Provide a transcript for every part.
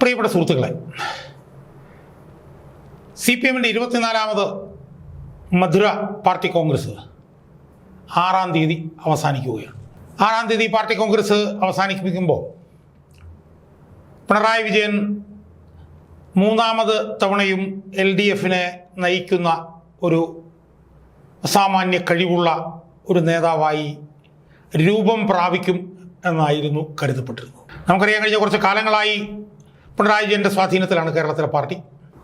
പ്രിയപ്പെട്ട സുഹൃത്തുക്കളെ C P എമ്മിന്റെ ഇരുപത്തിനാലാമത് മധുര പാർട്ടി കോൺഗ്രസ് ആറാം തീയതി അവസാനിക്കുകയാണ്. ആറാം തീയതി പാർട്ടി കോൺഗ്രസ് അവസാനിപ്പിക്കുമ്പോൾ പിണറായി വിജയൻ മൂന്നാമത് തവണയും എൽ ഡി എഫിനെ നയിക്കുന്ന ഒരു അസാമാന്യ കഴിവുള്ള ഒരു നേതാവായി രൂപം പ്രാപിക്കും എന്നായിരുന്നു കരുതപ്പെട്ടിരുന്നത്. നമുക്കറിയാൻ കഴിഞ്ഞ കുറച്ച് കാലങ്ങളായി പിണറായി വിജയന്റെ സ്വാധീനത്തിലാണ് കേരളത്തിലെ പാർട്ടി.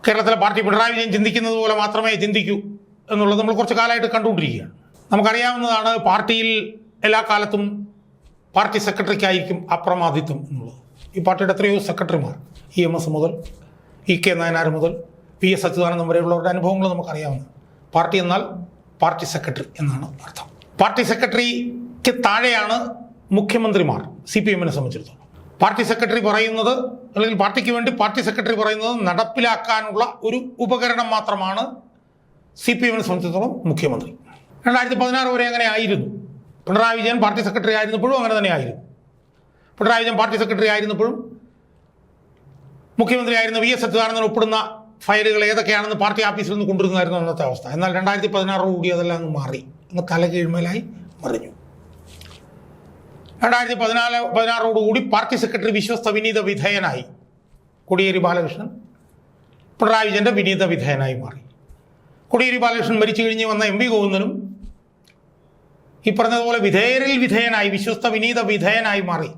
കേരളത്തിലെ പാർട്ടി പിണറായി വിജയൻ ചിന്തിക്കുന്നത് പോലെ മാത്രമേ ചിന്തിക്കൂ എന്നുള്ളത് നമ്മൾ കുറച്ച് കാലമായിട്ട് കണ്ടുകൊണ്ടിരിക്കുകയാണ്. നമുക്കറിയാവുന്നതാണ് പാർട്ടിയിൽ എല്ലാ കാലത്തും പാർട്ടി സെക്രട്ടറിക്കായിരിക്കും അപ്രമാദിത്വം എന്നുള്ളത്. ഈ പാർട്ടിയുടെ എത്രയോ സെക്രട്ടറിമാർ ഇ എം എസ് മുതൽ ഇ കെ നായനാർ മുതൽ പി എസ് അച്യുതാനന്ദൻ വരെയുള്ളവരുടെ അനുഭവങ്ങൾ നമുക്കറിയാവുന്ന പാർട്ടി എന്നാൽ പാർട്ടി സെക്രട്ടറി എന്നാണ് അർത്ഥം. പാർട്ടി സെക്രട്ടറിക്ക് താഴെയാണ് മുഖ്യമന്ത്രിമാർ സി പി എമ്മിനെ സംബന്ധിച്ചിടത്തോളം. പാർട്ടി സെക്രട്ടറി പറയുന്നത് അല്ലെങ്കിൽ പാർട്ടിക്ക് വേണ്ടി പാർട്ടി സെക്രട്ടറി പറയുന്നത് നടപ്പിലാക്കാനുള്ള ഒരു ഉപകരണം മാത്രമാണ് സി പി എമ്മിനെ സംബന്ധിച്ചിടത്തോളം മുഖ്യമന്ത്രി. രണ്ടായിരത്തി പതിനാറ് വരെ അങ്ങനെ ആയിരുന്നു. പിണറായി വിജയൻ പാർട്ടി സെക്രട്ടറി ആയിരുന്നപ്പോഴും അങ്ങനെ തന്നെ ആയിരുന്നു. പിണറായി വിജയൻ പാർട്ടി സെക്രട്ടറി ആയിരുന്നപ്പോഴും മുഖ്യമന്ത്രി ആയിരുന്ന വി എസ് അച്യുതാനന്ദൻ ഒപ്പിടുന്ന ഫയലുകൾ ഏതൊക്കെയാണെന്ന് പാർട്ടി ഓഫീസിൽ നിന്ന് കൊണ്ടുവരുന്നതായിരുന്നു അന്നത്തെ അവസ്ഥ. എന്നാൽ രണ്ടായിരത്തി പതിനാറോടുകൂടി അതെല്ലാം അങ്ങ് മാറി. അങ്ങ് തലകീഴ്മേലായി മറിഞ്ഞു. രണ്ടായിരത്തി പതിനാല് പതിനാറോടുകൂടി പാർട്ടി സെക്രട്ടറി വിശ്വസ്ത വിനീത വിധേയനായി. കോടിയേരി ബാലകൃഷ്ണൻ പിണറായി വിജയന്റെ വിനീത വിധേയനായി മാറി. കോടിയേരി ബാലകൃഷ്ണൻ മരിച്ചു കഴിഞ്ഞ് വന്ന എം വി ഗോവിന്ദനും ഈ പറഞ്ഞതുപോലെ വിധേയരിൽ വിധേയനായി വിശ്വസ്ത വിനീത വിധേയനായി മാറി.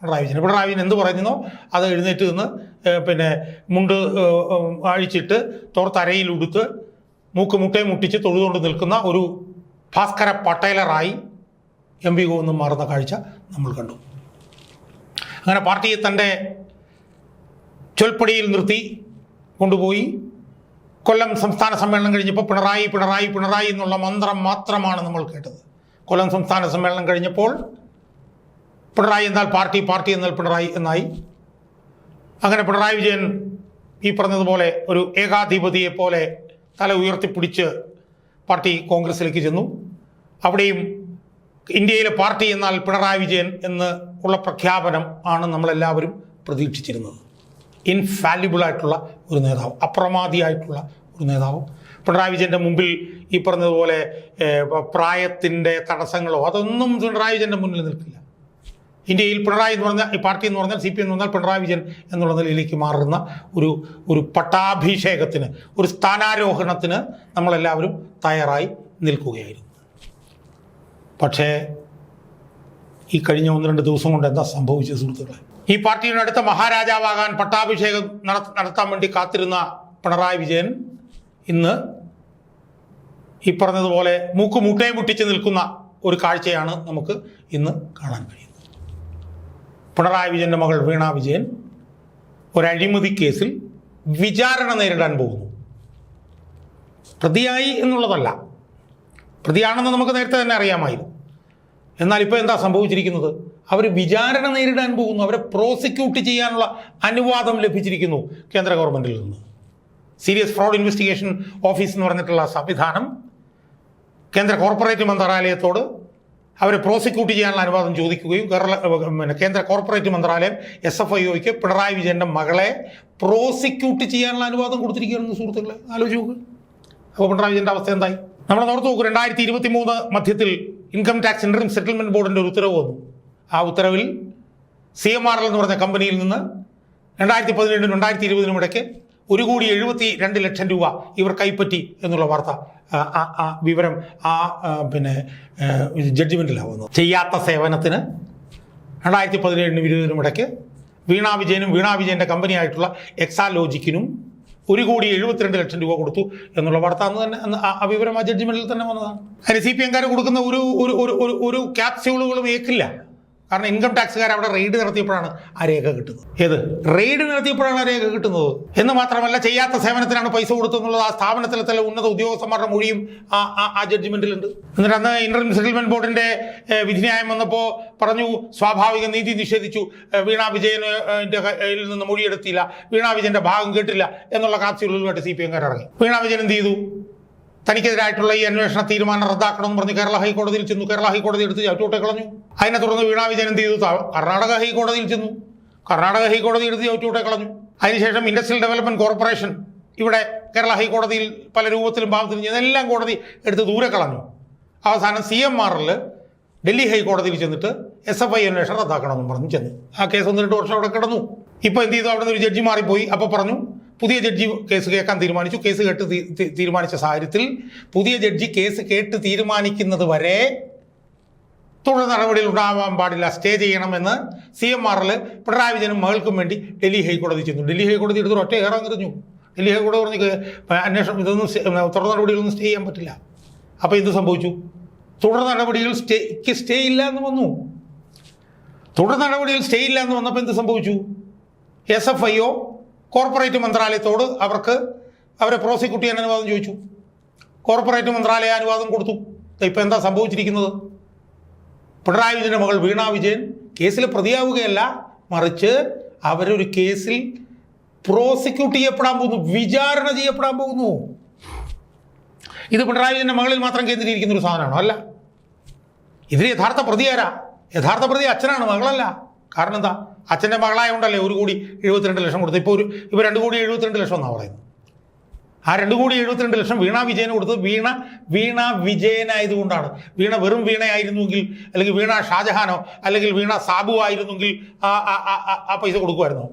പിണറായി വിജയൻ. പിണറായി വിജയൻ എന്ത് പറയുന്നോ അത് എഴുന്നേറ്റ് നിന്ന് പിന്നെ മുണ്ട് അഴിച്ചിട്ട് തോർത്തരയിലുടുത്ത് മൂക്ക് മുട്ടയെ മുട്ടിച്ച് തൊഴുതുകൊണ്ട് നിൽക്കുന്ന ഒരു ഭാസ്കര പട്ടേലറായി എം വി ഗോവിന്ദൻ മാറുന്ന കാഴ്ച. നമ്മൾ കണ്ടു. അങ്ങനെ പാർട്ടിയെ തന്റെ ചൊൽപ്പടിയിൽ നിർത്തി കൊണ്ടുപോയി. കൊല്ലം സംസ്ഥാന സമ്മേളനം കഴിഞ്ഞപ്പോൾ പിണറായി പിണറായി പിണറായി എന്നുള്ള മന്ത്രം മാത്രമാണ് നമ്മൾ കേട്ടത്. കൊല്ലം സംസ്ഥാന സമ്മേളനം കഴിഞ്ഞപ്പോൾ പിണറായി എന്നാൽ പാർട്ടി പാർട്ടി എന്നാൽ പിണറായി എന്നായി. അങ്ങനെ പിണറായി വിജയൻ ഈ പറഞ്ഞതുപോലെ ഒരു ഏകാധിപതിയെ പോലെ തല ഉയർത്തിപ്പിടിച്ച് പാർട്ടി കോൺഗ്രസിലേക്ക് ചെന്നു. അവിടെയും ഇന്ത്യയിലെ പാർട്ടി എന്നാൽ പിണറായി വിജയൻ എന്ന് ഉള്ള പ്രഖ്യാപനം ആണ് നമ്മളെല്ലാവരും പ്രതീക്ഷിച്ചിരുന്നത്. ഇൻഫാലിബിൾ ആയിട്ടുള്ള ഒരു നേതാവ് അപ്രമാദിയായിട്ടുള്ള ഒരു നേതാവ്. പിണറായി വിജയന്റെ മുമ്പിൽ ഈ പറഞ്ഞതുപോലെ പ്രായത്തിന്റെ തടസ്സങ്ങളോ അതൊന്നും പിണറായി വിജയന്റെ മുന്നിൽ നിൽക്കില്ല. ഇന്ത്യയിൽ പിണറായി എന്ന് പറഞ്ഞാൽ പാർട്ടി എന്ന് പറഞ്ഞാൽ സി പി എന്ന് പറഞ്ഞാൽ പിണറായി വിജയൻ എന്നുള്ള നിലയിലേക്ക് മാറുന്ന ഒരു ഒരു പട്ടാഭിഷേകത്തിന് ഒരു സ്ഥാനാരോഹണത്തിന് നമ്മളെല്ലാവരും തയ്യാറായി നിൽക്കുകയായിരുന്നു. പക്ഷേ ഈ കഴിഞ്ഞ ഒന്ന് രണ്ട് ദിവസം കൊണ്ട് എന്താ സംഭവിച്ചത് സുഹൃത്തുക്കളെ? ഈ പാർട്ടിയുടെ അടുത്ത മഹാരാജാവാകാൻ പട്ടാഭിഷേകം നട- നടത്താൻ വേണ്ടി കാത്തിരുന്ന പിണറായി വിജയൻ ഇന്ന് ഈ പറഞ്ഞതുപോലെ മൂക്ക് മുട്ടയും മുട്ടിച്ച് നിൽക്കുന്ന ഒരു കാഴ്ചയാണ് നമുക്ക് ഇന്ന് കാണാൻ കഴിയുന്നത്. പിണറായി വിജയന്റെ മകൾ വീണ വിജയൻ ഒരു കേസിൽ വിചാരണ നേരിടാൻ പോകുന്നു. പ്രതിയായി എന്നുള്ളതല്ല. പ്രതിയാണെന്ന് നമുക്ക് നേരത്തെ തന്നെ അറിയാമായിരുന്നു. എന്നാൽ ഇപ്പോൾ എന്താ സംഭവിച്ചിരിക്കുന്നത്? അവർ വിചാരണ നേരിടാൻ പോകുന്നു. അവരെ പ്രോസിക്യൂട്ട് ചെയ്യാനുള്ള അനുവാദം ലഭിച്ചിരിക്കുന്നു കേന്ദ്ര ഗവൺമെന്റിൽ നിന്ന്. സീരിയസ് ഫ്രോഡ് ഇൻവെസ്റ്റിഗേഷൻ ഓഫീസ് എന്ന് പറഞ്ഞിട്ടുള്ള സംവിധാനം കേന്ദ്ര കോർപ്പറേറ്റ് മന്ത്രാലയത്തോട് അവരെ പ്രോസിക്യൂട്ട് ചെയ്യാനുള്ള അനുവാദം ചോദിക്കുകയും കേരള പിന്നെ കേന്ദ്ര കോർപ്പറേറ്റ് മന്ത്രാലയം എസ് എഫ് ഐ ഒക്ക് പിണറായി വിജയന്റെ മകളെ പ്രോസിക്യൂട്ട് ചെയ്യാനുള്ള അനുവാദം കൊടുത്തിരിക്കുകയാണെന്ന് സുഹൃത്തുക്കളെ ആലോചിച്ച് നോക്ക്. അപ്പോൾ പിണറായി വിജയന്റെ അവസ്ഥ എന്തായി? നമ്മൾ ഓർത്ത് നോക്കൂ രണ്ടായിരത്തി ഇരുപത്തി മൂന്ന് മധ്യത്തിൽ ഇൻകം ടാക്സ് ഇൻട്രീം സെറ്റിൽമെന്റ് ബോർഡിന്റെ ഒരു ഉത്തരവ് വന്നു. ആ ഉത്തരവിൽ സി എം ആർ എൽ എന്ന് പറഞ്ഞ കമ്പനിയിൽ നിന്ന് രണ്ടായിരത്തി പതിനേഴിനും രണ്ടായിരത്തി ഇരുപതിനും ഇടയ്ക്ക് ഒരു കോടി എഴുപത്തി രണ്ട് ലക്ഷം രൂപ ഇവർ കൈപ്പറ്റി എന്നുള്ള വാർത്ത ആ, വിവരം ആ പിന്നെ ജഡ്ജിമെന്റിലാണ് വന്നത് ചെയ്യാത്ത സേവനത്തിന് രണ്ടായിരത്തി പതിനേഴിനും ഇരുപതിനും ഇടയ്ക്ക് വീണാ വിജയനും വീണാ വിജയന്റെ കമ്പനിയായിട്ടുള്ള എക്സാലോജിക്കിനും ഒരു കോടി എഴുപത്തിരണ്ട് ലക്ഷം രൂപ കൊടുത്തു എന്നുള്ള വാർത്ത അന്ന് തന്നെ ആ- വിവരം ആ ജഡ്ജ്മെന്റിൽ തന്നെ വന്നതാണ്. അതിന് സി പി എംകാർ കൊടുക്കുന്ന ഒരു ഒരു ഒരു ക്യാപ്സ്യൂളുകളും ഏക്കില്ല. കാരണം ഇൻകം ടാക്സുകാർ അവിടെ റെയ്ഡ് നടത്തിയപ്പോഴാണ് ആ രേഖ കിട്ടുന്നത്. ഏത്? റെയ്ഡ് നടത്തിയപ്പോഴാണ് ആ രേഖ കിട്ടുന്നത്. എന്ന് മാത്രമല്ല ചെയ്യാത്ത സേവനത്തിനാണ് പൈസ കൊടുത്തെന്നുള്ളത് ആ സ്ഥാപനത്തിലെ തല ഉന്നത ഉദ്യോഗസ്ഥന്മാരുടെ മൊഴിയും ആ ജഡ്ജ്മെന്റിലുണ്ട് എന്നിട്ട് അന്ന് ഇന്റർ സെറ്റിൽമെന്റ് ബോർഡിന്റെ വിധിന്യായം വന്നപ്പോൾ പറഞ്ഞു സ്വാഭാവിക നീതി നിഷേധിച്ചു. വീണാ വീണ വിജയന് കയ്യിൽ നിന്ന് മൊഴിയെടുത്തില്ല. വീണ വിജയന്റെ ഭാഗം കേട്ടില്ല. എന്നുള്ള കാപ്സ്യൂളുമായിട്ട് സി പി എംകാർ ഇറങ്ങി. വീണ വിജയൻ എന്ത് ചെയ്തു? തനിക്കെതിരായിട്ടുള്ള ഈ അന്വേഷണ തീരുമാനം റദ്ദാക്കണമെന്ന് പറഞ്ഞ് കേരള ഹൈക്കോടതിയിൽ ചെന്നു. കേരള ഹൈക്കോടതി എടുത്ത് ചവിട്ടോട്ടെ കളഞ്ഞു. അതിനെ തുടർന്ന് വീണാ വിജയൻ എന്ത് ചെയ്തു? കർണാടക ഹൈക്കോടതിയിൽ ചെന്നു. കർണാടക ഹൈക്കോടതി എടുത്ത് ചവിട്ടോട്ടെ കളഞ്ഞു. അതിനുശേഷം ഇൻഡസ്ട്രിയൽ ഡെവലപ്മെന്റ് കോർപ്പറേഷൻ ഇവിടെ കേരള ഹൈക്കോടതിയിൽ പല രൂപത്തിലും ഭാവത്തിലും ഇതെല്ലാം കോടതി എടുത്ത് ദൂരെ കളഞ്ഞു. അവസാനം സി എം ആറിൽ ഡൽഹി ഹൈക്കോടതിയിൽ ചെന്നിട്ട് എസ് എഫ് ഐ അന്വേഷണം റദ്ദാക്കണമെന്നും പറഞ്ഞു ചെന്നു. ആ കേസ് ഒന്ന് രണ്ട് വർഷം അവിടെ കിടന്നു. ഇപ്പോൾ എന്ത് ചെയ്തു? അവിടെ നിന്ന് ഒരു ജഡ്ജി മാറിപ്പോയി. അപ്പോൾ പറഞ്ഞു പുതിയ ജഡ്ജി കേസ് കേൾക്കാൻ തീരുമാനിച്ചു. കേസ് കേട്ട് തീരുമാനിച്ച സാഹചര്യത്തിൽ പുതിയ ജഡ്ജി കേസ് കേട്ട് തീരുമാനിക്കുന്നത് വരെ തുടർ നടപടികൾ ഉണ്ടാവാൻ പാടില്ല. സ്റ്റേ ചെയ്യണമെന്ന് സി എം ആറിൽ പിണറായി വിജയനും മകൾക്കും വേണ്ടി ഡൽഹി ഹൈക്കോടതി ചെന്നു. ഡൽഹി ഹൈക്കോടതി എടുത്ത് ഒറ്റ ഏറെ നിറഞ്ഞു ഡൽഹി ഹൈക്കോടതി പറഞ്ഞു "ഇത് അന്വേഷണം ഇതൊന്നും തുടർ നടപടികളൊന്നും സ്റ്റേ ചെയ്യാൻ പറ്റില്ല. അപ്പോൾ എന്ത് സംഭവിച്ചു? തുടർ നടപടികൾ സ്റ്റേക്ക് സ്റ്റേ ഇല്ല എന്ന് വന്നു. തുടർ നടപടികൾ സ്റ്റേ ഇല്ല എന്ന് വന്നപ്പോൾ എന്ത് സംഭവിച്ചു? S F I O corporate മന്ത്രാലയത്തോട് അവർക്ക് അവരെ പ്രോസിക്യൂട്ട് ചെയ്യാൻ അനുവാദം ചോദിച്ചു. കോർപ്പറേറ്റ് മന്ത്രാലയ അനുവാദം കൊടുത്തു. ഇപ്പം എന്താ സംഭവിച്ചിരിക്കുന്നത്? പിണറായി വിജയന്റെ മകൾ വീണ വിജയൻ കേസിൽ പ്രതിയാവുകയല്ല മറിച്ച് അവരൊരു കേസിൽ പ്രോസിക്യൂട്ട് ചെയ്യപ്പെടാൻ പോകുന്നു വിചാരണ ചെയ്യപ്പെടാൻ പോകുന്നു. ഇത് പിണറായി വിജയന്റെ മകളിൽ മാത്രം കേന്ദ്രീകരിക്കുന്ന ഒരു സാധനമാണോ? അല്ല. ഇതിൽ യഥാർത്ഥ പ്രതിയാരാ? യഥാർത്ഥ പ്രതി അച്ഛനാണ് മകളല്ല. കാരണം എന്താ? അച്ഛന്റെ മകളായതുകൊണ്ടല്ലേ ഒരു കൂടി എഴുപത്തിരണ്ട് ലക്ഷം കൊടുത്തത്. ഇപ്പോൾ ഒരു ഇപ്പോൾ രണ്ട് കോടി എഴുപത്തിരണ്ട് ലക്ഷം എന്നാണ് പറയുന്നത്? ആ രണ്ട് കോടി എഴുപത്തിരണ്ട് ലക്ഷം വീണ വിജയന് കൊടുത്തത് വീണ വീണ വിജയനായതുകൊണ്ടാണ്. വീണ വെറും വീണയായിരുന്നുവെങ്കിൽ അല്ലെങ്കിൽ വീണ ഷാജഹാനോ അല്ലെങ്കിൽ വീണ സാബു ആയിരുന്നെങ്കിൽ ആ പൈസ കൊടുക്കുമായിരുന്നു?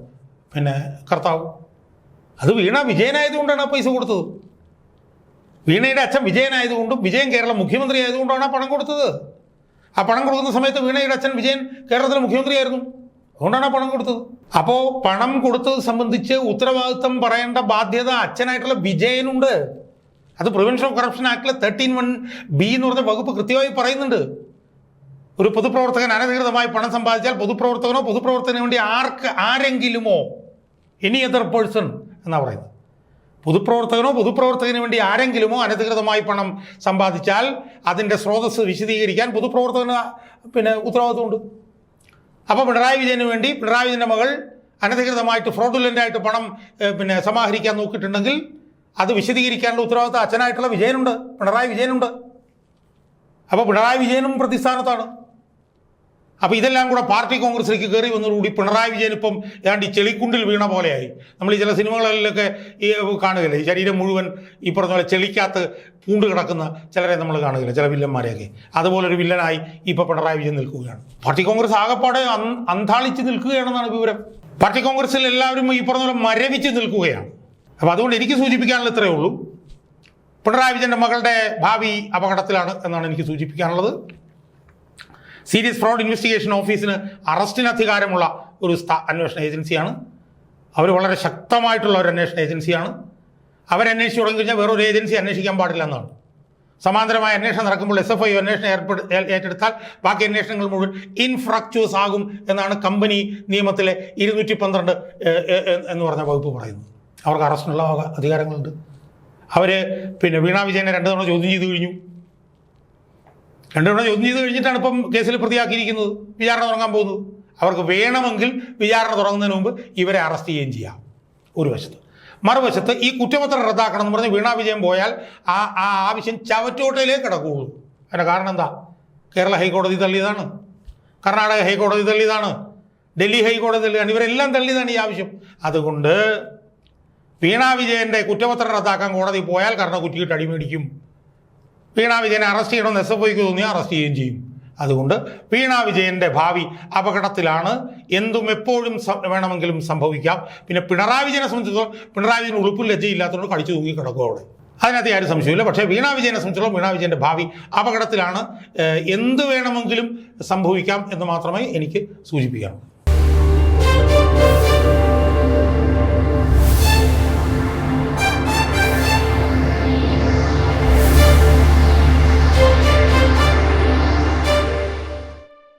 പിന്നെ കർത്താവ് അത് വീണ വിജയനായതുകൊണ്ടാണ് ആ പൈസ കൊടുത്തത്. വീണയുടെ അച്ഛൻ വിജയനായതുകൊണ്ടും വിജയൻ കേരള മുഖ്യമന്ത്രി ആയതുകൊണ്ടാണ് ആ പണം കൊടുത്തത്. ആ പണം കൊടുക്കുന്ന സമയത്ത് വീണയുടെ അച്ഛൻ വിജയൻ കേരളത്തിലെ മുഖ്യമന്ത്രിയായിരുന്നു. അതുകൊണ്ടാണ് ആ പണം കൊടുത്തത്. അപ്പോൾ പണം കൊടുത്തത് സംബന്ധിച്ച് ഉത്തരവാദിത്തം പറയേണ്ട ബാധ്യത അച്ഛനായിട്ടുള്ള വിജയനുണ്ട്. അത് പ്രിവെൻഷൻ ഓഫ് കറപ്ഷൻ ആക്ടിലെ തേർട്ടീൻ വൺ ബി എന്ന് പറഞ്ഞ വകുപ്പ് കൃത്യമായി പറയുന്നുണ്ട്. ഒരു പൊതുപ്രവർത്തകൻ അനധികൃതമായി പണം സമ്പാദിച്ചാൽ പൊതുപ്രവർത്തകനോ പൊതുപ്രവർത്തകന് വേണ്ടി ആർക്ക് ആരെങ്കിലുമോ എനി അതർ പേഴ്സൺ എന്നാണ് പറയുന്നത്. പൊതുപ്രവർത്തകനോ പൊതുപ്രവർത്തകന് വേണ്ടി ആരെങ്കിലുമോ അനധികൃതമായി പണം സമ്പാദിച്ചാൽ അതിന്റെ സ്രോതസ് വിശദീകരിക്കാൻ പൊതുപ്രവർത്തകന് പിന്നെ ഉത്തരവാദിത്വമുണ്ട്. അപ്പോൾ പിണറായി വിജയന് വേണ്ടി പിണറായി വിജയന്റെ മകൾ അനധികൃതമായിട്ട് ഫ്രോഡുലന്റായിട്ട് പണം പിന്നെ സമാഹരിക്കാൻ നോക്കിയിട്ടുണ്ടെങ്കിൽ അത് വിശദീകരിക്കാനുള്ള ഉത്തരവാദിത്വം അച്ഛനായിട്ടുള്ള വിജയനുണ്ട് പിണറായി വിജയനുണ്ട്. അപ്പോൾ പിണറായി വിജയനും പ്രതിസ്ഥാനത്താണ്. അപ്പോൾ ഇതെല്ലാം കൂടെ പാർട്ടി കോൺഗ്രസിലേക്ക് കയറി വന്നതോടുകൂടി പിണറായി വിജയൻ ഇപ്പം ഏതാണ്ട് ചെളിക്കുണ്ടിൽ വീണ പോലെയായി. നമ്മൾ ഈ ചില സിനിമകളിലൊക്കെ ഈ കാണുകയില്ലേ? ഈ ശരീരം മുഴുവൻ ഈ പറഞ്ഞ പോലെ ചെളിക്കകത്ത് പൂണ്ട് കിടക്കുന്ന ചിലരെ നമ്മൾ കാണുകയില്ല? ചില വില്ലന്മാരെയൊക്കെ. അതുപോലൊരു വില്ലനായി ഇപ്പോൾ പിണറായി വിജയൻ നിൽക്കുകയാണ്. പാർട്ടി കോൺഗ്രസ് ആകപ്പാടെ അന്- അന്താളിച്ച് നിൽക്കുകയാണെന്നാണ് വിവരം. പാർട്ടി കോൺഗ്രസിൽ എല്ലാവരും ഈ പറഞ്ഞ പോലെ മരവിച്ച് നിൽക്കുകയാണ്. അപ്പോൾ അതുകൊണ്ട് എനിക്ക് സൂചിപ്പിക്കാനുള്ള ഇത്രയേ ഉള്ളൂ. പിണറായി വിജയന്റെ മകളുടെ ഭാവി അപകടത്തിലാണ് എന്നാണ് എനിക്ക് സൂചിപ്പിക്കാനുള്ളത്. സീരിയസ് ഫ്രോഡ് ഇൻവെസ്റ്റിഗേഷൻ ഓഫീസിന് അറസ്റ്റിന് അധികാരമുള്ള ഒരു അന്വേഷണ ഏജൻസിയാണ്. അവർ വളരെ ശക്തമായിട്ടുള്ള ഒരു അന്വേഷണ ഏജൻസിയാണ്. അവരന്വേഷിച്ച് തുടങ്ങി കഴിഞ്ഞാൽ വേറൊരു ഏജൻസി അന്വേഷിക്കാൻ പാടില്ല എന്നാണ്. സമാന്തരമായ അന്വേഷണം നടക്കുമ്പോൾ എസ് എഫ് ഐ അന്വേഷണം ഏർപ്പെടു ഏറ്റെടുത്താൽ ബാക്കി അന്വേഷണങ്ങൾ മുഴുവൻ ഇൻഫ്രാക്ച്വസ് ആകും എന്നാണ് കമ്പനി നിയമത്തിലെ ഇരുന്നൂറ്റി പന്ത്രണ്ട് എന്ന് പറഞ്ഞ വകുപ്പ് പറയുന്നത്. അവർക്ക് അറസ്റ്റിനുള്ള അധികാരങ്ങളുണ്ട്. അവർ പിന്നെ വീണാ വിജയനെ രണ്ടു തവണ ചോദ്യം ചെയ്തു കഴിഞ്ഞു. രണ്ടു തവണ ചോദ്യം ചെയ്ത് കഴിഞ്ഞിട്ടാണ് ഇപ്പം കേസിൽ പ്രതിയാക്കിയിരിക്കുന്നത്. വിചാരണ തുടങ്ങാൻ പോകുന്നത്. അവർക്ക് വേണമെങ്കിൽ വിചാരണ തുടങ്ങുന്നതിന് മുമ്പ് ഇവരെ അറസ്റ്റ് ചെയ്യുകയും ചെയ്യാം. ഒരു വശത്ത്. മറുവശത്ത് ഈ കുറ്റപത്രം റദ്ദാക്കണം എന്ന് പറഞ്ഞ് വീണ വിജയം പോയാൽ ആ ആ ആവശ്യം ചവറ്റോട്ടയിലേ കിടക്കുകയുള്ളൂ. അതിന്റെ കാരണം എന്താ? കേരള ഹൈക്കോടതി തള്ളിയതാണ്. കർണാടക ഹൈക്കോടതി തള്ളിയതാണ്. ഡൽഹി ഹൈക്കോടതി തള്ളിയതാണ്. ഇവരെല്ലാം തള്ളിയതാണ് ഈ ആവശ്യം. അതുകൊണ്ട് വീണ വിജയന്റെ കുറ്റപത്രം റദ്ദാക്കാൻ കോടതി പോയാൽ കർണ കുറ്റിയിട്ട് അടിമേടിക്കും വീണ വിജയനെ അറസ്റ്റ് ചെയ്യണമെന്ന് എസ് എഫ് ഐക്ക് തോന്നിയാൽ അറസ്റ്റ് ചെയ്യുകയും ചെയ്യും. അതുകൊണ്ട് വീണ വിജയന്റെ ഭാവി അപകടത്തിലാണ്. എന്തും എപ്പോഴും വേണമെങ്കിലും സംഭവിക്കാം. പിന്നെ പിണറായി വിജയനെ സംബന്ധിച്ചിടത്തോളം പിണറായി വിജയൻ ഉളുപ്പും ലജ്ജയില്ലാത്തതുകൊണ്ട് കടിച്ചു തൂങ്ങി കിടക്കും അവിടെ. അതിനകത്ത് ആരും സംശയമില്ല പക്ഷേ വീണ വിജയനെ സംബന്ധിച്ചിടത്തോളം വീണ വിജയന്റെ ഭാവി അപകടത്തിലാണ്. എന്ത് വേണമെങ്കിലും സംഭവിക്കാം എന്ന് മാത്രമേ എനിക്ക് സൂചിപ്പിക്കാനുള്ളൂ.